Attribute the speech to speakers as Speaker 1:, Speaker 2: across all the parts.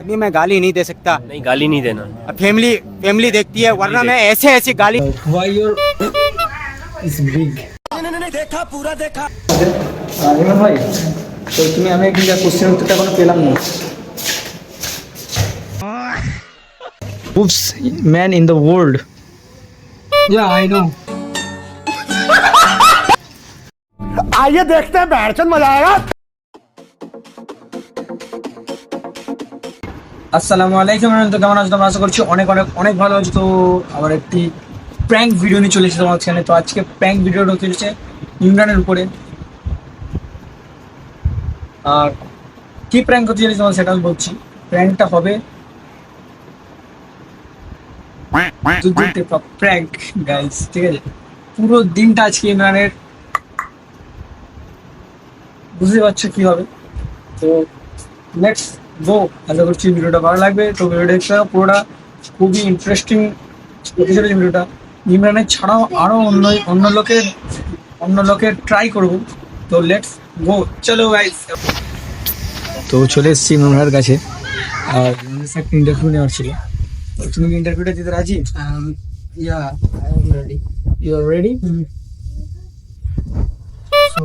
Speaker 1: अभी मैं गाली नहीं दे सकता
Speaker 2: नहीं गाली नहीं देना
Speaker 1: फैमिली फैमिली देखती है वरना मैं ऐसे ऐसी गाली
Speaker 3: Why your is big? Imran ভাই তো তুমি আমি একদিন যা কোশ্চেন উত্তরটা এখনো পেলাম না Moves man in the world.
Speaker 1: या आई नो
Speaker 4: आइए देखते हैं बैठचंद मजा आएगा
Speaker 3: আসসালামু আলাইকুম তো কেমন আছো? তোমরা আশা করছি অনেক অনেক অনেক ভালো আছো। তো আবার একটি প্র্যাঙ্ক ভিডিও নিয়ে চলেছে তোমার চ্যানেলে তো আজকে প্র্যাঙ্ক ভিডিওটা চলেছে ইমরানের উপরে। আর কি প্র্যাঙ্ক হতে চলেছে তোমার সেটা আমি বলছি। প্র্যাঙ্কটা হবে প্র্যাঙ্ক গাইস ঠিক আছে? পুরো দিনটা আজকে ইমরানের। বুঝতে পারছ কি হবে? তো লেটস গো আশা করছি ভিডিওটা ভালো লাগবে। তো ভিডিওটা পুরোটা খুবই ইন্টারেস্টিং এপিসোড ভিডিওটা। ইমরানের ছাড়াও আরও অন্য অন্য লোকের অন্য লোকের ট্রাই করব। তো লেটস গো চলো গাইস তো চলে এসেছি ইমরানের কাছে। আর ইমরানের একটা ইন্টারভিউ নেওয়ার ছিল। তুমি কি ইন্টারভিউটা দিতে রাজি? Ready you are
Speaker 1: so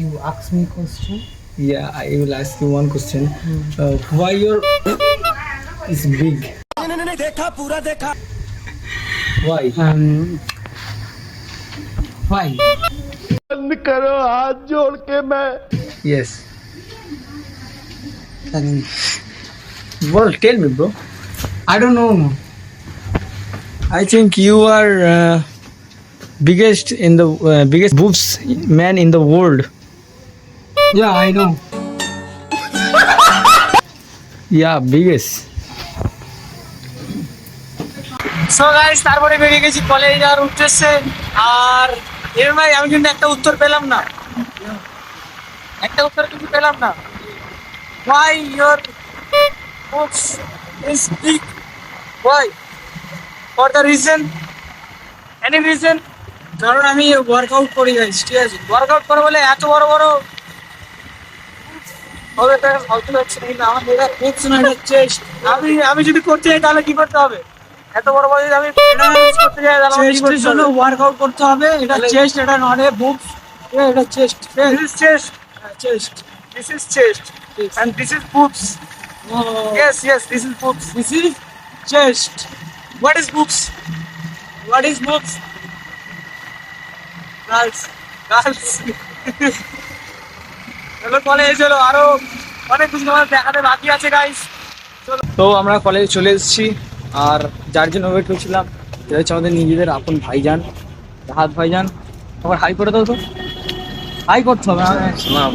Speaker 1: you ask me a question?
Speaker 3: Yeah, I will ask you one question. Uh, why your is big? Why?
Speaker 1: um why
Speaker 4: करो हाथ जोड़ के मैं
Speaker 3: Yes. Well, tell me, bro.
Speaker 1: i don't know
Speaker 3: I think you are uh, biggest in the uh, biggest boobs man in the world.
Speaker 1: Yeah i know.
Speaker 3: Yeah, biggest. So guys তারপরে বেরিয়ে গেছি college যাওয়ার উদ্দেশ্যে। আর এর ভাই আমি কিন্তু একটা উত্তর পেলাম না। একটা উত্তর কিন্তু পেলাম না। Why your books is big why for the reason any reason কারণ আমি ওয়ার্কআউট করি গাইস ঠিক আছে? ওয়ার্কআউট করে বলে এত বড় বড় হবে তার ফালতু লাগছে না কিন্তু আমার এটা বুকস না এটা চেস্ট আমি আমি যদি করতে যাই তাহলে কি করতে হবে এত বড় বড় যদি আমি করতে যাই তাহলে জন্য ওয়ার্কআউট করতে হবে এটা চেস্ট এটা নট বুকস এটা chest this is chest chest this is chest and this is books Yes, yes, this is boobs. This is chest. What is boobs? What is boobs? Girls. Girls. চলো college চলো আরো অনেক কিছু তোমার দেখাতে বাকি আছে গাইস তো আমরা কলেজে চলে এসেছি আর যার জন্য ওয়েট করছিলাম সেটা হচ্ছে আমাদের নিজেদের আপন ভাইজান হাত ভাইজান আবার হাই করে দাও তো হাই করতে হবে
Speaker 2: सलाम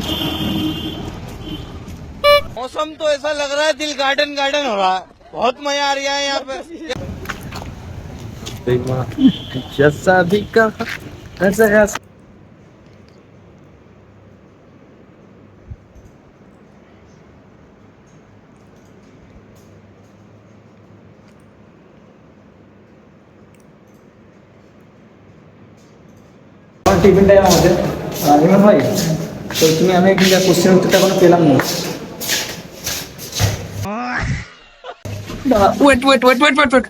Speaker 4: मौसम तो ऐसा लग रहा है दिल गार्डन गार्डन हो रहा है बहुत मजा आ रहा है यहाँ पे
Speaker 2: जैसा भी कहा ऐसा ऐसा
Speaker 3: টিফিন টাইম আমাদের আর ইমরান ভাই তো তুমি আমি একদিন যা কোশ্চেন উত্তরটা এখনও পেলাম না
Speaker 1: wait wait wait wait wait wait.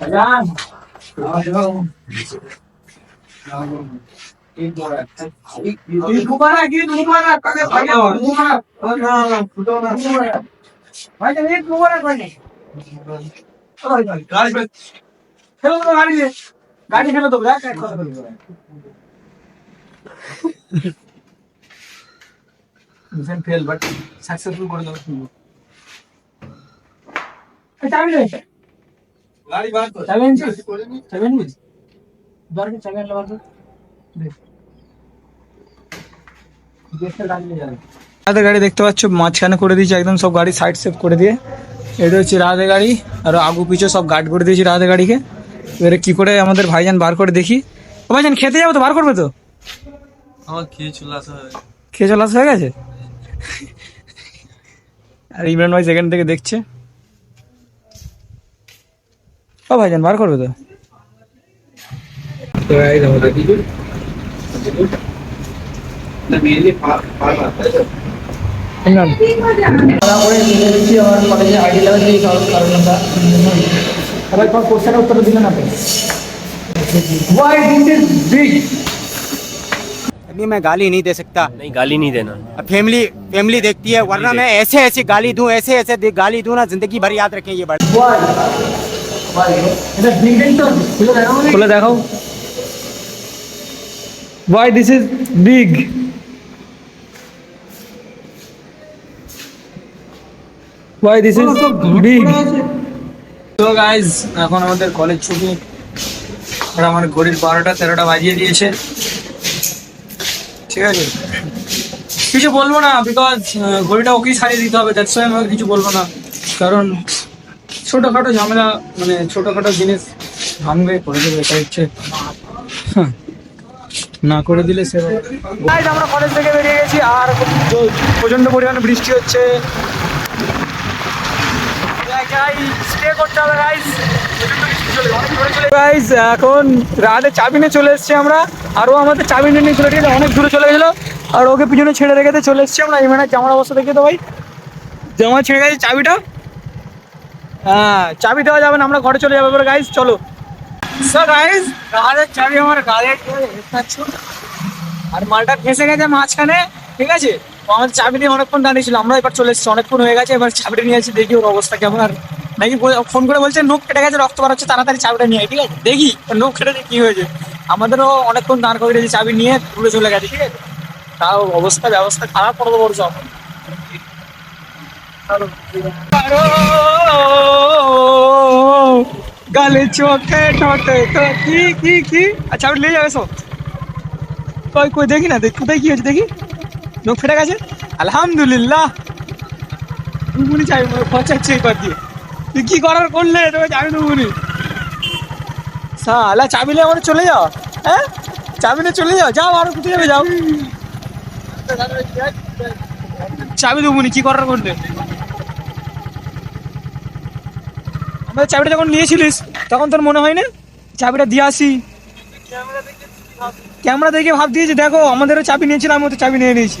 Speaker 3: জান
Speaker 1: ঘুমানা কি গাড়ি ফেলে তো মিশন ফেল বাট সাকসেসফুল করে। দাও চাবি রয়েছে গাড়ি বার তো সেভেন সেভেন বুঝ দরকার সেভেন লাগাতো দেখ।
Speaker 3: রাধে গাড়ি দেখতে পাচ্ছ মাঝখানে করে দিয়েছি একদম সব গাড়ি সাইড সেভ করে দিয়ে। এটা হচ্ছে রাধে গাড়ি আর আগু পিছু সব গার্ড করে দিয়েছি রাধে গাড়িকে। এবারে কি করে আমাদের ভাইজান বার করে দেখি। ও ভাইজান খেতে যাব তো? বার করবে তো?
Speaker 2: আমার খেয়ে চলে আসা।
Speaker 3: খেয়ে চলে আসা হয়ে গেছে? আর ইমরান ভাই সেখান থেকে দেখছে। ও ভাইজান বার করবে তো? ইমরান খাওয়া করে চলে এসেছি আমার কলেজে আইডি লেভেল দিয়ে কারণ আমরা এবার তোমার কোশ্চেনের উত্তর দিলে না Why this is big?
Speaker 5: अभी मैं गाली नहीं दे सकता
Speaker 2: नहीं गाली नहीं देना
Speaker 5: फैमिली फैमिली देखती है वरना मैं ऐसे ऐसे गाली दूं ऐसे ऐसे दे- गाली दूं ना जिंदगी भर याद रखें ये बात
Speaker 3: Why? এটা big big তো খুলে is big? Why this তো গাইজ এখন আমাদের কলেজ ছুটি। আর আমার ঘড়ির বারোটা তেরোটা বাজিয়ে দিয়েছে। ঠিক আছে? কিছু বলব না বিকজ ঘড়িটা ওকেই সারিয়ে দিতে হবে। দ্যাটস আমি কিছু বলব না। কারণ ছোটখাটো ঝামেলা মানে ছোটখাটো জিনিস ভাঙবে করে দেবে এটা হচ্ছে। হ্যাঁ, না করে দিলে সে আমরা কলেজ থেকে বেরিয়ে গেছি আর খুব প্রচণ্ড পরিমাণে বৃষ্টি হচ্ছে। এখন রাতে নিয়ে চলে এসেছি আমরা। আরও আমাদের চাবি নিয়ে চলে গেছে, অনেক দূরে চলে গেছিল। আর ওকে পিছনে ছেড়ে রেখেতে চলে এসেছি আমরা। এই মানে জামার অবস্থা দেখে তো ভাই? জামা ছেড়ে গেছে চাবিটা। হ্যাঁ চাবি দেওয়া যাবে না, আমরা ঘরে চলে যাব এবার গাইস চলো। চাবি আমার আর মালটা ফেসে গেছে মাঝখানে, ঠিক আছে? ও আমাদের চাবি নিয়ে অনেকক্ষণ দাঁড়িয়ে ছিল আমরা এবার চলে এসেছি, অনেকক্ষণ হয়ে গেছে, এবার চাবিটা নিয়ে আসছি দেখি ওর অবস্থা কেমন। আর নাকি ফোন করে বলছে, নোখ কেটে গেছে, রক্ত বার হচ্ছে, তাড়াতাড়ি চাবিটা নিয়ে ঠিক আছে, দেখি, নোখ কেটে কি হয়েছে। আমাদেরও অনেকক্ষণ দাঁড় করে দিয়েছি, চাবি নিয়ে দূরে চলে গেছে, ঠিক আছে। তাও অবস্থা, ব্যবস্থা খারাপ করে দেবো সব গালে চোখে ঠোঁটে, তো কি কি কি? আচ্ছা আপনি নিয়ে যাবে সব কই কই, দেখি না, দেখি, কোথায় কি হয়েছে, দেখি। লোক ফেটে গেছে? আলহামদুলিল্লাহ। উনি চাই খরচাচ্ছে এই কর দিয়ে। তুই কি করার করলে তোকে চাবি উনি সালা চাবি নিয়ে আমাদের চলে যাও। হ্যাঁ? চাবি নিয়ে চলে যাও। যাও, আরও কোথায় যাবে? যাও। চাবি দেবো উনি কি করার করলে আমাদের চাবিটা যখন নিয়েছিলিস, তখন তোর মনে হয় না চাবিটা দিয়ে আসি। ক্যামেরা দেখে ভাব দিয়েছি। দেখো, আমাদেরও চাবি নিয়েছিলাম আমি তো চাবি নিয়ে নিয়েছি।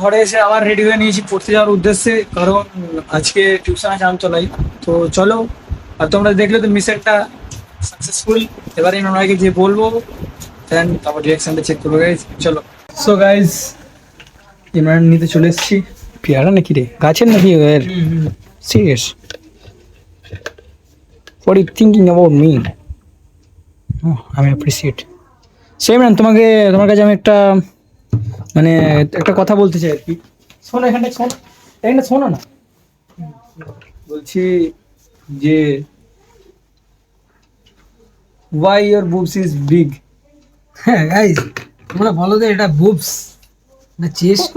Speaker 3: ঘরে এসে আবার রেডি হয়ে নিয়েছি পড়তে যাওয়ার উদ্দেশ্যে কারণ আজকে টিউশন আছে আমি চলাই তো চলো আর তোমরা দেখলে তো মিশনটা সাকসেসফুল এবারে ওনাকে যে বলব দেন তারপর রিয়াকশনটা চেক করব গাইস চলো সো গাইস ইমরান নিতে চলে এসেছি পেয়ারা নাকি রে গাছের নাকি এর serious what you thinking about me আমি অ্যাপ্রিসিয়েট সো ইমরান তোমাকে তোমার কাছে আমি একটা মানে একটা কথা বলতে চাই আর কি। শোনো এখানটা শোনো। এখানটা শোনো না। বলছি যে why your boobs is big
Speaker 6: হ্যাঁ গাইজ তোমরা বলো তো এটা বুবস না চেস্ট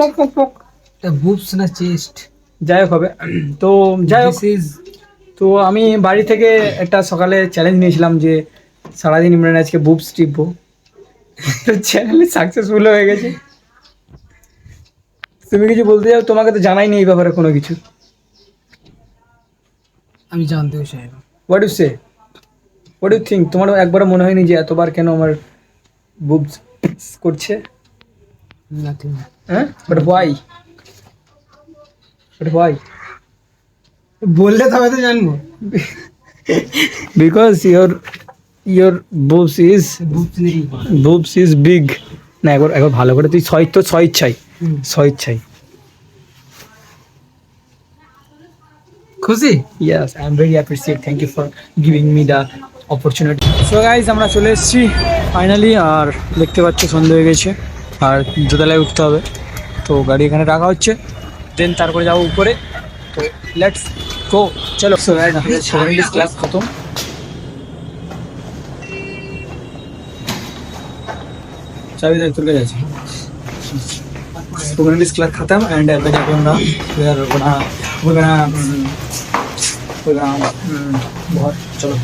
Speaker 6: এটা বুবস না চেস্ট
Speaker 3: যাই হোক হবে। তো যাই হোক তো আমি বাড়ি থেকে একটা সকালে চ্যালেঞ্জ নিয়েছিলাম যে সারাদিন ইমরান আজকে বুবস টিপবো। তো চ্যানেলে সাকসেসফুল হয়ে গেছে। তুমি কিছু বলতে চাও? তোমাকে তো জানাই নেই এই ব্যাপারে কোনো কিছু।
Speaker 6: আমি জানতেও চাই না।
Speaker 3: What you say what you think তোমার একবারও মনে হয়নি যে এতবার কেন আমার বুবস করছে?
Speaker 6: নাথিং
Speaker 3: হ্যাঁ? বাট হোয়াই বাট হোয়াই
Speaker 6: বললে তবে তো জানব।
Speaker 3: Because your your
Speaker 6: boobs is
Speaker 3: boobs is big না একবার একবার ভালো করে তুই সই তো স্বইচ্ছাই স্বইচ্ছাই
Speaker 6: খুশি?
Speaker 3: Yes, I'm very appreciate. Thank you for giving me the opportunity so guys আমরা চলে এসেছি ফাইনালি আর দেখতে পাচ্ছ সন্ধ্যে হয়ে গেছে। আর দোতলায় উঠতে হবে। তো গাড়ি এখানে রাখা হচ্ছে। দেন তারপরে যাব উপরে। তো লেটস গো চলো। সো সেকেন্ড ক্লাস খতম। चाबी देख तुर के जैसे तो इंग्लिश क्लास खत्म एंड अब जाके हम we are gonna we gonna we gonna बहुत चलो